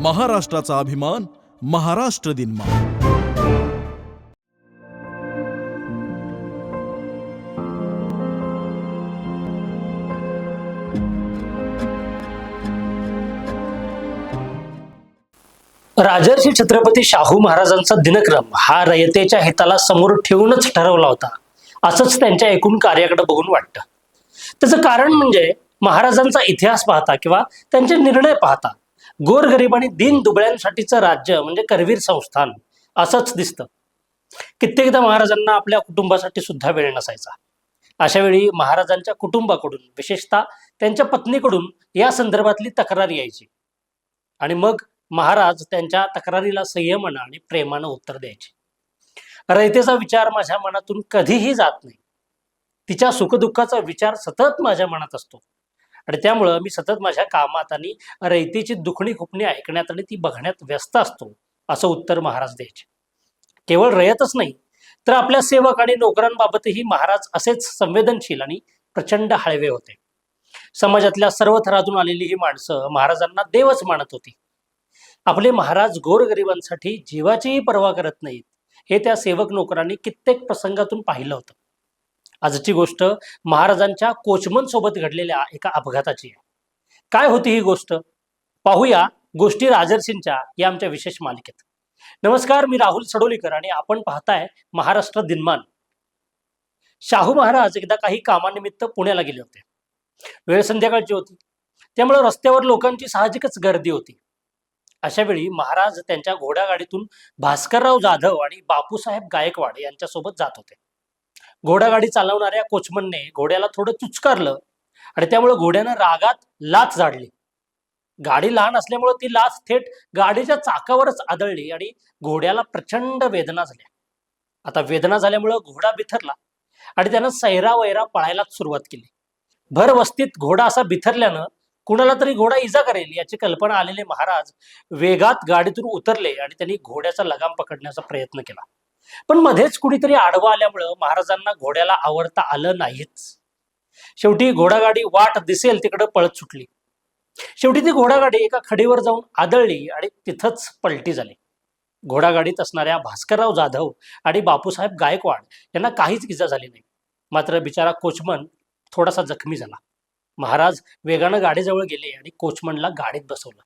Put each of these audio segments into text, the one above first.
महाराष्ट्राचा अभिमान महाराष्ट्र दिनमा राजर्षी छत्रपती शाहू महाराजांचा दिनक्रम हा रयतेच्या हिताला समोर ठेवूनच ठरवला होता असंच त्यांच्या एकूण कार्याकडे बघून वाटतं. त्याचं कारण म्हणजे महाराजांचा इतिहास पाहता किंवा त्यांचे निर्णय पाहता गोरगरीब आणि दीन दुबळ्यांसाठीचं राज्य म्हणजे करवीर संस्थान असंच दिसतं. कित्येकदा महाराजांना आपल्या कुटुंबासाठी सुद्धा वेळ नसायचा. अशा वेळी महाराजांच्या कुटुंबाकडून विशेषतः त्यांच्या पत्नीकडून या संदर्भातली तक्रार यायची. आणि मग महाराज त्यांच्या तक्रारीला संयमानं आणि प्रेमानं उत्तर द्यायचे. रयतेचा विचार माझ्या मनातून कधीही जात नाही. तिच्या सुखदुःखाचा विचार सतत माझ्या मनात असतो. आणि त्यामुळं मी सतत माझ्या कामात आणि रयतेची दुखणी खुपणी ऐकण्यात आणि ती बघण्यात व्यस्त असतो असं उत्तर महाराज द्यायचे. केवळ रयतच नाही तर आपल्या सेवक आणि नोकरांबाबतही महाराज असेच संवेदनशील आणि प्रचंड हळवे होते. समाजातल्या सर्व थरातून आलेली ही माणसं महाराजांना देवच मानत होती. आपले महाराज गोरगरिबांसाठी जीवाचीही पर्वा करत नाहीत हे त्या सेवक नोकरांनी कित्येक प्रसंगातून पाहिलं होतं. आजची गोष्ट महाराजांच्या कोचमन सोबत घडलेल्या एका अपघाताची आहे. काय होती ही गोष्ट? पाहूया गोष्टी राजर्षींच्या या आमच्या विशेष मालिकेत. नमस्कार मी राहुल सडोलीकर आणि आपण पाहताय महाराष्ट्र दिनमान. शाहू महाराज एकदा काही कामानिमित्त पुण्याला गेले होते. वेळ संध्याकाळची होती. त्यामुळे रस्त्यावर लोकांची साहजिकच गर्दी होती. अशा वेळी महाराज त्यांच्या घोडागाडीतून भास्करराव जाधव आणि बापूसाहेब गायकवाड यांच्यासोबत जात होते. घोडागाडी चालवणाऱ्या कोचमनने घोड्याला थोडं चुचकारलं आणि त्यामुळे घोड्यानं रागात लाच झाडली गाडी लहान असल्यामुळे ती लाच थेट गाडीच्या चाकावरच आदळली आणि घोड्याला प्रचंड वेदना झाल्या. आता वेदना झाल्यामुळं घोडा बिथरला आणि त्यानं सैरा वैरा पळायलाच सुरुवात केली. भर वस्तीत घोडा असा बिथरल्यानं कुणाला तरी घोडा इजा करेल याची कल्पना आलेले महाराज वेगात गाडीतून उतरले आणि त्यांनी घोड्याचा लगाम पकडण्याचा प्रयत्न केला. पण मध्येच कुणीतरी आडवा आल्यामुळं महाराजांना घोड्याला आवडता आलं नाहीच. शेवटी घोडागाडी वाट दिसेल तिकडं पळत सुटली. शेवटी ती घोडागाडी एका खडीवर जाऊन आदळली आणि तिथंच पलटी झाली. घोडागाडीत असणाऱ्या भास्करराव जाधव आणि बापूसाहेब गायकवाड यांना काहीच इजा झाली नाही. मात्र बिचारा कोचमन थोडासा जखमी झाला. महाराज वेगानं गाडीजवळ गेले आणि कोचमनला गाडीत बसवलं.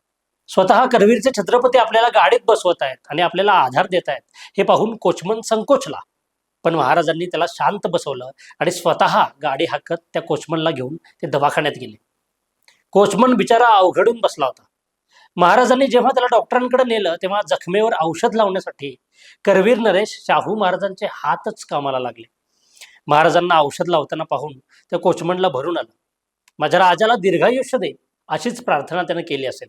स्वतः करवीरचे छत्रपती आपल्याला गाडीत बसवत आहेत आणि आपल्याला आधार देत आहेत. हे पाहून कोचमन संकोचला. पण महाराजांनी त्याला शांत बसवलं आणि स्वतः गाडी हाकत त्या कोचमनला घेऊन ते दवाखान्यात गेले. कोचमन बिचारा अवघडून बसला होता. महाराजांनी जेव्हा त्याला डॉक्टरांकडे नेलं तेव्हा जखमेवर औषध लावण्यासाठी करवीर नरेश शाहू महाराजांचे हातच कामाला लागले. महाराजांना औषध लावताना पाहून त्या कोचमनला भरून आलं. माझ्या राजाला दीर्घायुष्य दे अशीच प्रार्थना त्यानं केली असेल.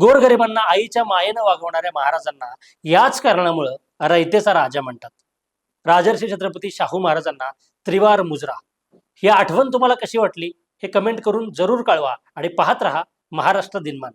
गोरगरिबांना आईच्या मायेनं वागवणाऱ्या महाराजांना याच कारणामुळं रयतेचा राजा म्हणतात. राजर्षी छत्रपती शाहू महाराजांना त्रिवार मुजरा. ही आठवण तुम्हाला कशी वाटली हे कमेंट करून जरूर कळवा आणि पाहत रहा महाराष्ट्र दिनमान.